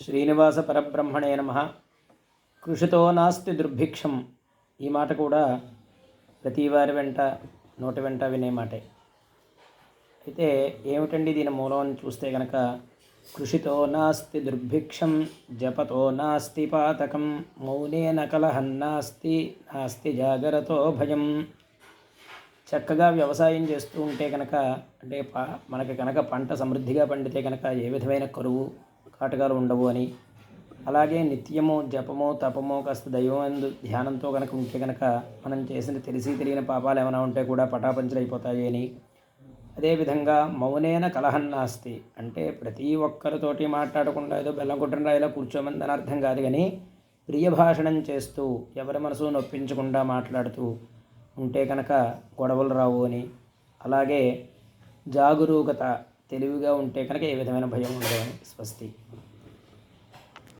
శ్రీనివాస పరబ్రహ్మణే నమ. కృషితో నాస్తి దుర్భిక్షం. ఈ మాట కూడా ప్రతి వారి వెంట నోటి వెంట వినే మాటే. అయితే ఏమిటండి దీని మూలం చూస్తే కనుక కృషితో నాస్తి దుర్భిక్షం జపతో నాస్తి పాతకం మౌనేన కలహం నాస్తి నాస్తి జాగరతో భయం. చక్కగా వ్యవసాయం చేస్తూ ఉంటే కనుక అంటే మనకి కనుక పంట సమృద్ధిగా పండితే కనుక ఏ విధమైన కరువు కాటకాలు ఉండవు అని. అలాగే నిత్యము జపము తపము కాస్త దైవమందు ధ్యానంతో కనుక ఉంటే కనుక మనం చేసిన తెలిసి తెలియని పాపాలు ఏమైనా ఉంటే కూడా పటాపంచలైపోతాయి అని. అదేవిధంగా మౌనేన కలహం నాస్తి. అంటే ప్రతి ఒక్కరితోటి మాట్లాడకుండా ఏదో బెల్లం కొట్టిన రాయిలో కూర్చోమందని అర్థం కాదు కానీ ప్రియ భాషణం చేస్తూ ఎవరి మనసు నొప్పించకుండా మాట్లాడుతూ ఉంటే కనుక గొడవలు రావు అని. అలాగే జాగరూకత తెలివిగా ఉంటే కనుక ఏ విధమైన భయం ఉండదని స్వస్తి.